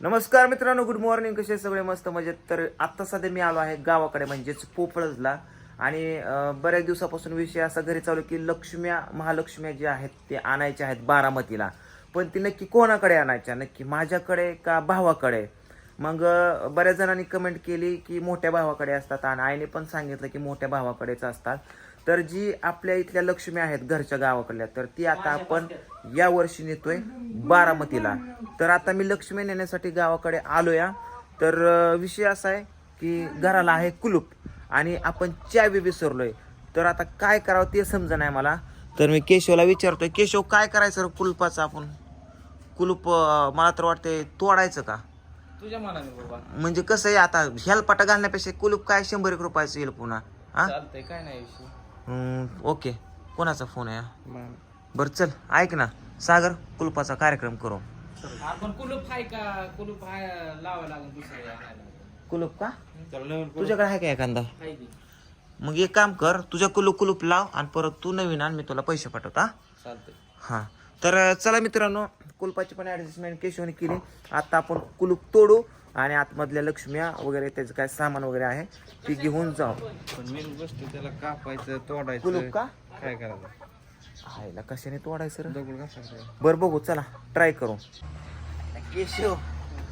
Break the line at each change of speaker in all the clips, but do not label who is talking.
नमस्कार मित्रांनो good morning कसे सगळे? मस्त मजेत. तर आत्ता सध्या मी आलो आहे गावाकडे म्हणजेच पोपळजला. आणि बऱ्याच दिवसापासून विषय असा घरी चालू की लक्ष्म्या महालक्ष्म्या ज्या आहेत ते आणायच्या आहेत बारामतीला. पण ती नक्की कोणाकडे आणायच्या? नक्की माझ्याकडे का भावाकडे? मग बऱ्याच जणांनी कमेंट केली की मोठ्या भावाकडे असतात. आणि आईने पण सांगितलं की मोठ्या भावाकडेच असतात. तर जी आपल्या इथल्या लक्ष्मी आहेत घरच्या गावाकडल्या तर ती आता आपण या वर्षी नेतोय बारामतीला. तर आता मी लक्ष्मी नेण्यासाठी गावाकडे आलोय हा. तर विषय असा आहे की घराला आहे कुलूप आणि आपण चावी विसरलोय. तर आता काय करावं ते समजा नाही मला. तर मी केशवला विचारतोय केशव काय करायचं रे कुलपाचं आपण? कुलूप मला तर वाटते तोडायचं का?
तुझ्या मनाने बाबा.
म्हणजे कसं आहे आता हेलपाटा घालण्यापेक्षा कुलूप काय शंभर एक रुपयाचं येईल पुन्हा हा?
काय नाही विषय.
हम्म, ओके. कोणाचा फोन आहे? हा? बरं चल ऐक ना. सागर कुलपाचा कार्यक्रम करू.
आपण कुलूप आहे का? कुलूप आहे लावायला लागेल दुसरं आणायला
कुलूप का? तुझ्याकडे आहे का एखादा?
आहे की.
मग एक काम कर तुझ्या कुलूप कुलूप लाव आणि परत तू नवीन आण मी तुला पैसे पाठवतो हा?
चालतंय.
हां. तर चला मित्रांनो कुलपाची पण ऍडजस्टमेंट केशवने केली. आता आपण कुलूप तोडू आणि आतमधल्या लक्ष्म्या वगैरे त्याचं काय सामान वगैरे आहे ती घेऊन जाऊ.
पण मेन गोष्ट त्याला कापायचं तोडायचं.
कुलूप का?
काय करायचं?
आईला कशाने तोडायचं रे?
दगड कसा
बरं बघू चला ट्राय करू. केशव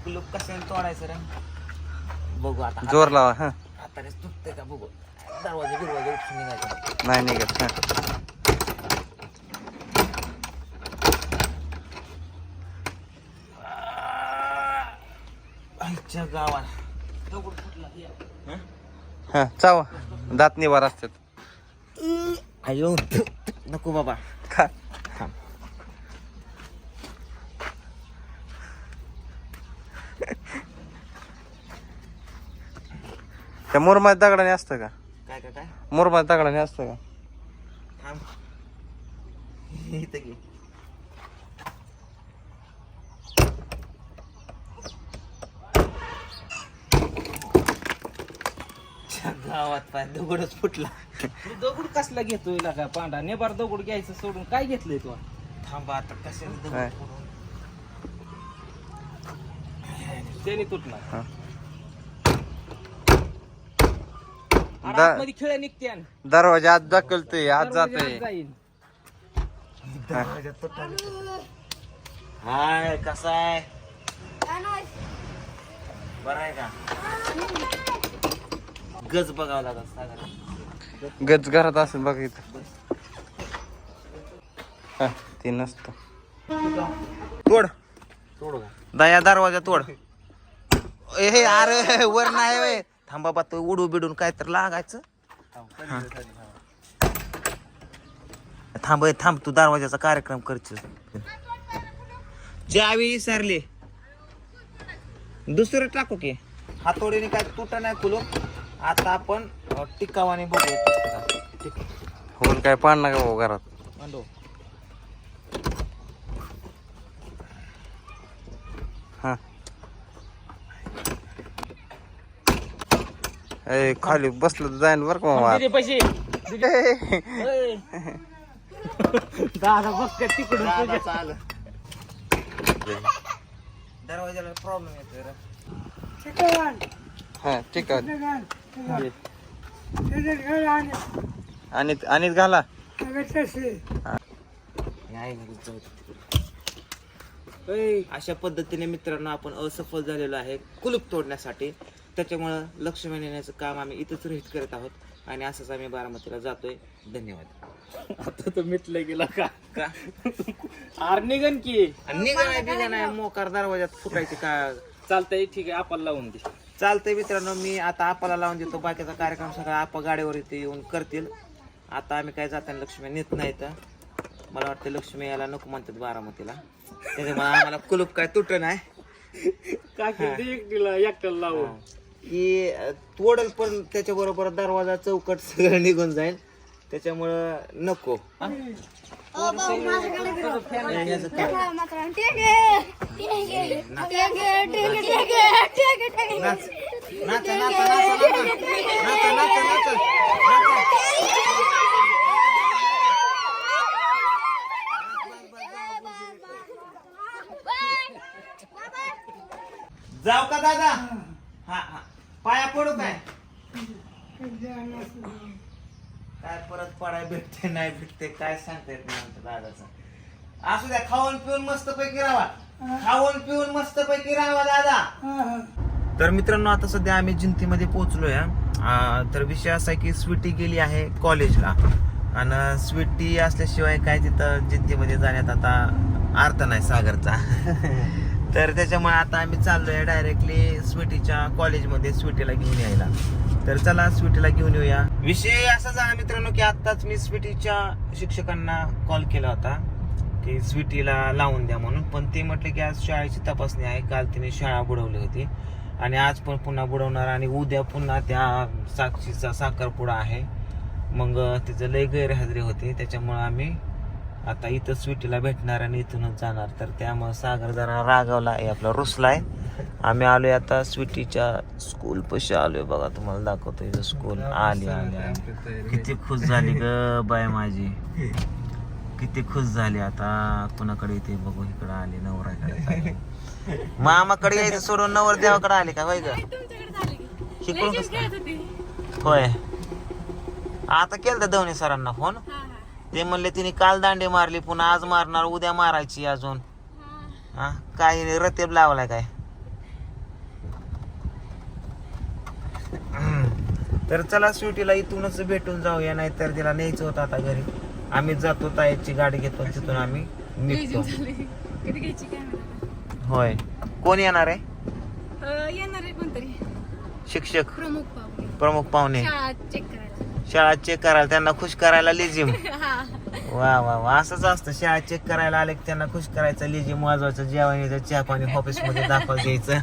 कुलूप कशाने तोडायचं रे? बघू आता.
जोर लावा हा.
हातानेच तुटतंय का बघू. दरवाजा बिरवाजा उठून निघायचा.
नाही निघत हा.
आईच्या गावात दगड फुटला हं?
हा चावा. दात निवार असतात.
अयो नको बाबा.
खा. त्या मुरमात दगडाने असतं का?
काय काय काय?
मुरमात दगडाने असतं का?
थांब. इथं घे. गावात पाय दगडच फुटला.
तू दगड कसला घेतोय का पांढरा? नेबार दगड घ्यायचं सोडून काय घेतलंय तू?
थांबा आता कशाने
काय?
दगड फोडून?
त्याने तुटणार
हा.
अरे
दा-
आतमध्ये खेळ निघते
दरवाजा आत जातोय.
जाईल
तुटला हाय कसा आहे? बरं आहे का? गज बघावं लागत
गज घरात असेल बघ इथं. हा, ते नसतं.
तोड.
तोड
दया दरवाजा तोड. ए हे अरे वर नाही वे. थांबा बा तो उडू बिडून काय तर लागायचं थांब ए, थांब तू दरवाजाचा कार्यक्रम करशील. ज्यावेळी विसरले दुसरं टाकू की? हातोडीने काय तुटा नाही खुलो आता आपण टिकावाने बघू टिक-
होल काय पाडणार का भाऊ घरात?
मांडव
हा. ए खाली बसलं तर जाईन बरं का मामा
दिले पैसे. ओय. दादा बघ का तिकडून तुझ्या.
दरवाजाला प्रॉब्लेम येतोय रे.
हा ठीक आहे. आणि आणि घाला.
अशा पद्धतीने मित्रांनो आपण असफल झालेलो आहे कुलूप तोडण्यासाठी. त्याच्यामुळं लक्ष्मी नेण्याचं काम आम्ही इथंच रहित करत आहोत आणि असंच आम्ही बारामतीला जातोय. धन्यवाद.
आता तर मिटलं गेला का?
का?
आर निघन की.
आणि बिघा नाही मोकार दरवाजात फुटायचे का?
चालतंय ठीक आहे आपण लावून दे.
चालतंय मित्रांनो मी आता आपाला लावून देतो. बाकीचा कार्यक्रम सगळा आपा गाडीवर इथे येऊन करतील. आता आम्ही काय जाताना लक्ष्मी नेत नाही तर मला वाटतं लक्ष्मी यायला नको म्हणतात बारामतीला. त्याच्यामुळे आम्हाला कुलूप काय तुट नाही.
काय केलं एकटीला एकट्याला लावून.
की तोडल पण त्याच्या बरोबर दरवाजा चौकट सगळं निघून जाईल. त्याच्यामुळं नको. हा? याचं काय? नाच. नाचा, नाचा, नाचा, नाचा. नाचा, नाचा, नाचा. जाऊ का दादा हा हा पाया पडू काय काय परत पडाय भेटते नाही भेटते काय सांगता येत नाही आमच्या दादाचं. असू द्या खाऊन पिऊन मस्त पैकी राहा खाऊन पिऊन मस्त पैकी राहा दादा. तर मित्रांनो आता सध्या आम्ही जिंतीमध्ये पोहोचलोय हा. तर विषय असा आहे की स्वीटी गेली आहे कॉलेजला. आणि स्वीटी असल्याशिवाय काय तिथं जिंतीमध्ये जाण्यात आता अर्थ नाही सागरचा. तर त्याच्यामुळे आता आम्ही चाललोय डायरेक्टली स्वीटीच्या कॉलेजमध्ये स्वीटीला घेऊन यायला. तर चला स्वीटीला घेऊन येऊया. विषय असा झाला मित्रांनो की आत्ताच मी स्वीटीच्या शिक्षकांना कॉल केला होता की स्वीटीला लावून द्या म्हणून. पण ते म्हटले की आज शाळेची तपासणी आहे. काल तिने शाळा बुडवली होती. आणि आज पण पुन्हा बुडवणार आणि उद्या पुन्हा त्या साक्षीचा साखरपुडा आहे. मग तिचं लय गैरहजेरी होती. त्याच्यामुळं आम्ही आता इथं स्वीटीला भेटणार आणि इथूनच जाणार. तर त्यामुळं सागर जरा रागावला. आहे आपला रुसलाय आम्ही आलोय आता स्वीटीच्या स्कूल पशी आलोय बघा तुम्हाला दाखवतो इथं स्कूल आली आली. किती खुश झाली ग बाय माझी. किती खुश झाली आता. कुणाकडे येते बघू इकडे आली चालली. मामाकडे यायचं सोडून नवर देवाकडे आले का? होय ग. शिकून? होय. आता केलं तर धवणे सरांना फोन ते म्हणले तिने काल दांडे मारली पुन्हा आज मारणार उद्या मारायची अजून. हा. काही रतेब लावलाय काय? तर चला स्वीटीला इथूनच भेटून जाऊया नाही तर तिला न्यायचं होतं आता घरी. आम्ही जातो ताईची गाडी घेतो तिथून आम्ही निघतो. होय. कोण येणार आहे?
येणार आहे कोणतरी.
शिक्षक.
प्रमुख पाहुणे.
प्रमुख पाहुणे.
शाळा चेक करायला.
शाळा चेक करायला त्यांना खुश करायला लिजिम
हा.
वा वा वा. असंच असतं. शाळा चेक करायला आले की त्यांना खुश करायचं लिजिम वाजवायचं जेवण यायचं चहा पाणी ऑफिसमध्ये दाखवा द्यायचं.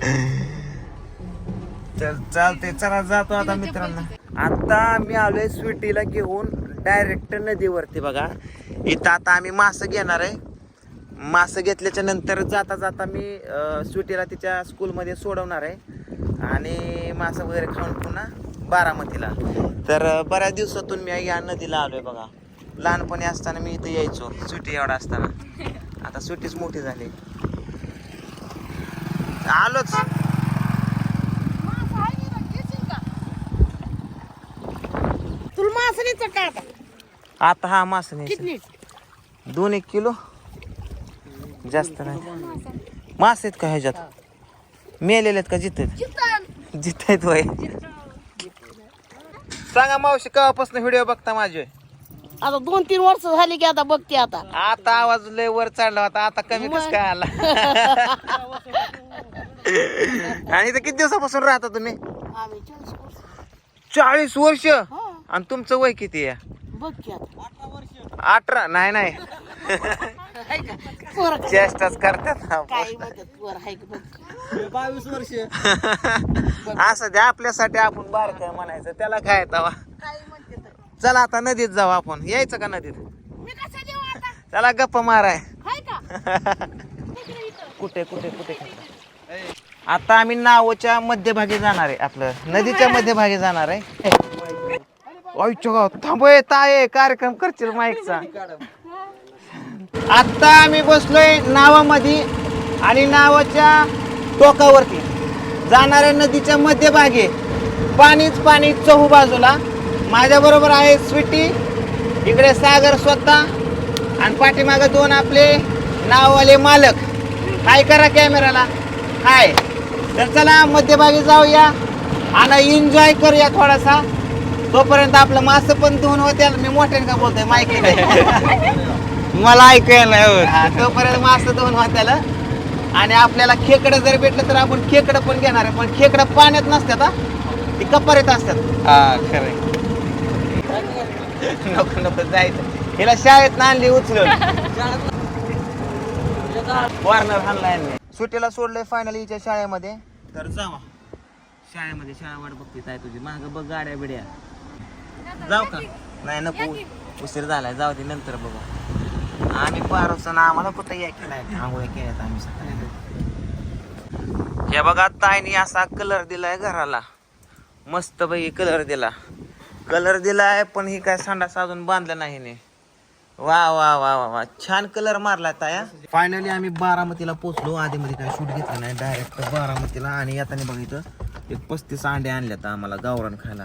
तर चालते चला जातो आता मित्रांनो. आता मी आलोय स्वीटीला घेऊन डायरेक्ट नदीवरती बघा. इथं आता आम्ही मासे घेणार आहे. मासे घेतल्याच्या नंतर जाता जाता मी स्वीटीला तिच्या स्कूलमध्ये सोडवणार आहे. आणि मासे वगैरे खाऊन पुन्हा बारामतीला. तर बऱ्याच दिवसातून मी या नदीला आलोय बघा. लहानपणी असताना मी इथं यायचो स्वीटी एवढा असताना. आता स्वीटीच मोठी झाली. आलोच
तुला मासणीचं
आता? हा मासे दोन एक किलो? जास्त नाही. मासे आहेत का ह्याच्यात? मेलेले आहेत का जिथे? जिथे आहेत वय. सांगा मावशी केव्हापासून व्हिडिओ बघता माझे?
आता दोन तीन वर्ष झाली की आता बघते आता.
आता आवाज लय वर चढला होता आता कमी कस काय आला? आणि किती दिवसापासून राहता तुम्ही?
आम्ही चाळीस वर्ष.
चाळीस वर्ष?
हा,
आणि तुमचं वय किती आहे?
बघ की आता.
अठरा नाही नाही.
पोरं काय-
चेष्टाच करतात ना.
काय म्हणतात पोरं हाय की? बघ.
बावीस वर्ष.
असं द्या आपल्यासाठी आपण बारक म्हणायचं. त्याला काय तवा?
काय म्हणते तर.
चला आता नदीत जाऊ आपण. यायचं का नदीत?
मी कसं देऊ आता?
चला गप्पा माराय.
हाय का?
कुठे कुठे कुठे? आता आम्ही नावच्या मध्यभागी जाणार आहे आपलं. नदीच्या मध्यभागी जाणार आहे. आईच्या गावात थांबय ताय कार्यक्रम करशील माईकचा. आत्ता आम्ही बसलोय नावामध्ये आणि नावाच्या टोकावरती. जाणाऱ्या नदीच्या मध्यभागी. पाणीच पाणी चहू बाजूला. माझ्याबरोबर आहे स्वीटी. इकडे सागर स्वतः. आणि पाठीमागे दोन आपले नाववाले मालक. हाय करा कॅमेराला. हाय. तर चला मध्यभागी जाऊया. आणि एन्जॉय करूया थोडासा. तोपर्यंत आपलं मास पण धुवून होते मी मोठ्याने का बोलतोय? माहिती
मला ऐकायला नाही होत.
हा, तोपर्यंत मास दोन वाट्याला आणि आपल्याला खेकडं जर भेटलं तर आपण खेकडं पण घेणार आहे. पण खेकडं पाण्यात नसतात हा. ती कपारीत असतात.
हा खरंय.
नको नको जायचं. हिला शाळेत आणली उचलून. वारणार हाणला यांनी. सुट्टीला सोडलंय फायनल हिच्या शाळेमध्ये. तर जावा. शाळेमध्ये शाळा वाट बघते काय तुझी. माग बघ गाड्या बिड्या. जाऊ का? नाही नको. उशीर झालाय. जाऊ दे नंतर बघू. आम्ही पारोसन आम्हाला कुठं या केलाय? आंघोळ्या केल्यात आम्ही सकाळी. हे बघा ताईनी असा कलर दिलाय घराला. मस्त पैकी कलर दिला. कलर दिलाय पण ही काय सांडास अजून बांधलं नाही वा वा वा वा वा. छान कलर मारला ताया फायनली आम्ही बारामतीला पोचलो. आधी मध्ये काय शूट घेतलं नाही. डायरेक्ट बारामतीला. आणि येताना बघा इथं एक पस्तीस अंडे आणल्यात आम्हाला गावरान खायला.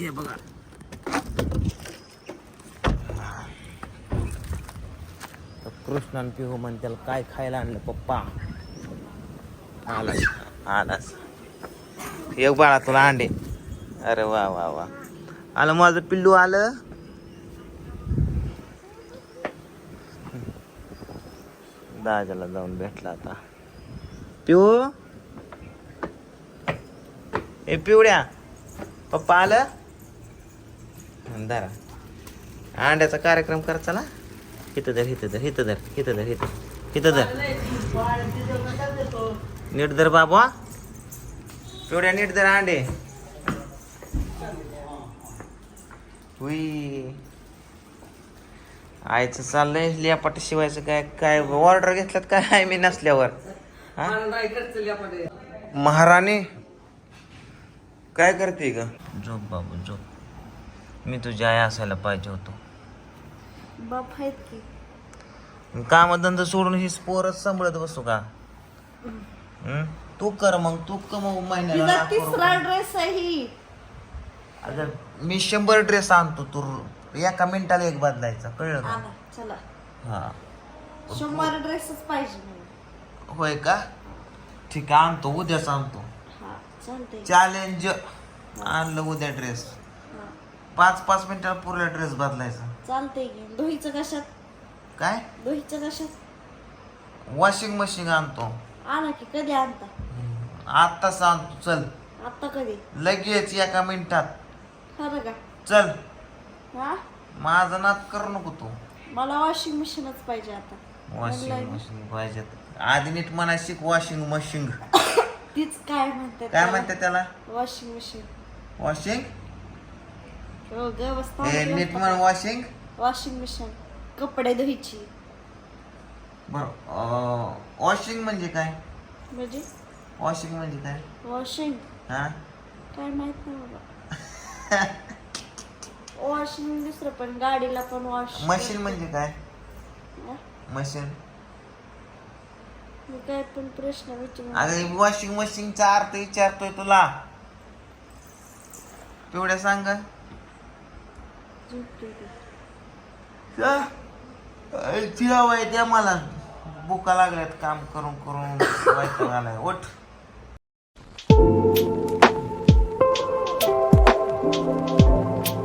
हे बघा. कृष्णान पिहू म्हण त्याला काय खायला आणलं पप्पा? आलास. आलास. एक बाळा तुला अंडे. अरे वा वा वा. आलं माझं पिल्लू आलं? दाजाला जाऊन भेटला आता. पिऊ ए पिवड्या. पप्पा आलं? धरा अंड्याचा कार्यक्रम कर चला. हिथं धर हिथं धर हिथं धर इथं धर हिथं हिथं धर. नीट धर बाबा पिवड्या नीट धर अंडे. हुई आयचं चाललंय लियापाट शिवायचं काय काय ऑर्डर घेतल्यात काय? आहे मी नसल्यावर. महाराणी काय करते ग? झोप बाबू झोप. मी तुझी आई असायला पाहिजे होतो.
बाप आहेत की.
कामधंदा सोडून ही पोरच सांभाळत बसू का? हं? तू कर मग तू कमव महिन्याला
तिचा
लाखो
तिसरा
रुपये.
ड्रेस आहे. ही
अगं मी शंभर ड्रेस आणतो तू एका मिनिटाला एक बदलायचा कळलं का?
आणा चला.
हा.
शंभर ड्रेसच पाहिजे मला.
होय का? ठीक आहे आणतो उद्याच आणतो.
हा चालतंय.
चॅलेंज आणलं उद्या ड्रेस पाच पाच मिनिटाला पुरा ड्रेस बदलायचा.
चालतंय की. दोहीचं कशात?
काय?
दोहीचं कशात?
वॉशिंग मशीन आणतो.
आणा की कधी आणता?
आत्ताच आणतो चल.
आत्ता कधी?
लगेच एका मिनिटात.
खरं का?
चल.
हा?
माझा नाद करू नको तू.
मला वॉशिंग मशीनच पाहिजे आता.
Washing
Online.
मशीन पाहिजेत आधी नीट म्हणा शिक वॉशिंग मशीन
तीच काय म्हणते
काय म्हणते त्याला?
वॉशिंग मशीन
वॉशिंग नीट म्हण वॉशिंग
वॉशिंग मशीन कपडे धुईची
बर वॉशिंग म्हणजे काय?
म्हणजे?
वॉशिंग म्हणजे काय?
वॉशिंग
हा?
काय माहीत नाही बाबा वॉशिंग दुसरं पण गाडीला पण वॉश
मशीन म्हणजे काय? मशीन
मी काय पण प्रश्न विचारून
अगं वॉशिंग मशीनचा अर्थ विचारतोय तुला. तेवढ्या सांग
ती.
तिला द्या मला. बुका लागल्यात काम करून करून वैताग आलाय ओठ